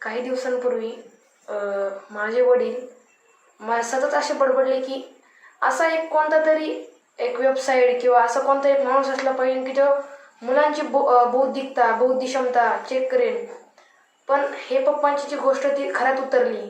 काही दिवसांपूर्वी माझे वडील मला सतत असे बडबडले की असा एक कोणता तरी एक वेबसाईट किंवा असा कोणता एक माणूस असला पाहिजे की जो मुलांची बौ बौद्धिकता बौद्धिक क्षमता चेक करेल. पण हे पप्पांची जी गोष्ट ती खऱ्यात उतरली.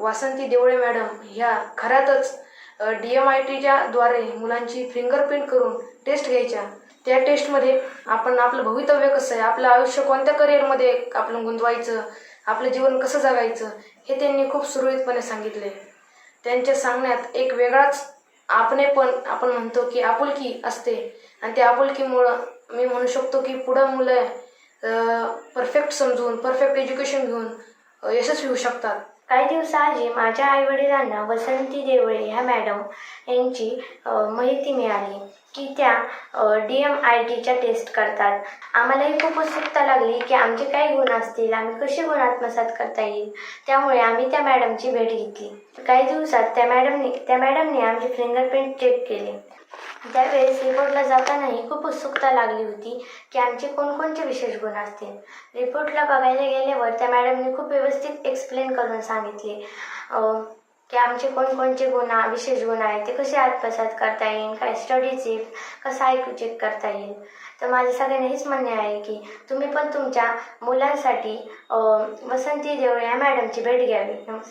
वासंती देवळे मॅडम ह्या खऱ्यातच डी एम आय टीच्या द्वारे मुलांची फिंगरप्रिंट करून टेस्ट घ्यायच्या. त्या टेस्टमध्ये आपण आपलं भवितव्य कसं आहे आपलं आयुष्य कोणत्या करिअरमध्ये आपण गुंतवायचं आपलं जीवन कसं जगायचं हे त्यांनी खूप सुरळीतपणे सांगितले. त्यांच्या सांगण्यात एक वेगळाच आपणे पण आपण म्हणतो की आपुलकी असते. आणि त्या आपुलकीमुळं मी म्हणू शकतो की पुढं मुलं परफेक्ट समजून परफेक्ट एज्युकेशन घेऊन यशस्वी होऊ शकतात. काही दिवसाआधी माझ्या आईवडिलांना वसंती देवळे ह्या मॅडम यांची माहिती मिळाली की त्या डी एम आय टीच्या टेस्ट करतात. आम्हालाही खूप उत्सुकता लागली की आमचे काय गुण असतील आम्ही कसे गुण आत्मसात करता येईल? त्यामुळे आम्ही त्या मॅडमची भेट घेतली. काही दिवसात त्या मॅडमने त्या मॅडमने आमचे फिंगरप्रिंट चेक केले. त्यावेळेस रिपोर्टला जातानाही खूप उत्सुकता लागली होती की आमचे कोणकोणते विशेष गुण असतील. रिपोर्टला बघायला गेल्यावर त्या मॅडमने खूप व्यवस्थित एक्सप्लेन करून सांगितले. की आमचे कोणकोणते गुण विशेष गुण आहेत ते कसे आत्मसात करता येईल काय स्टडी चेक कसा ऐकू चेक करता येईल. तर माझे सगळ्यांना हेच म्हणणे आहे की तुम्ही पण तुमच्या मुलांसाठी वसंती देवळे या मॅडमची भेट घ्यावी. नमस्कार.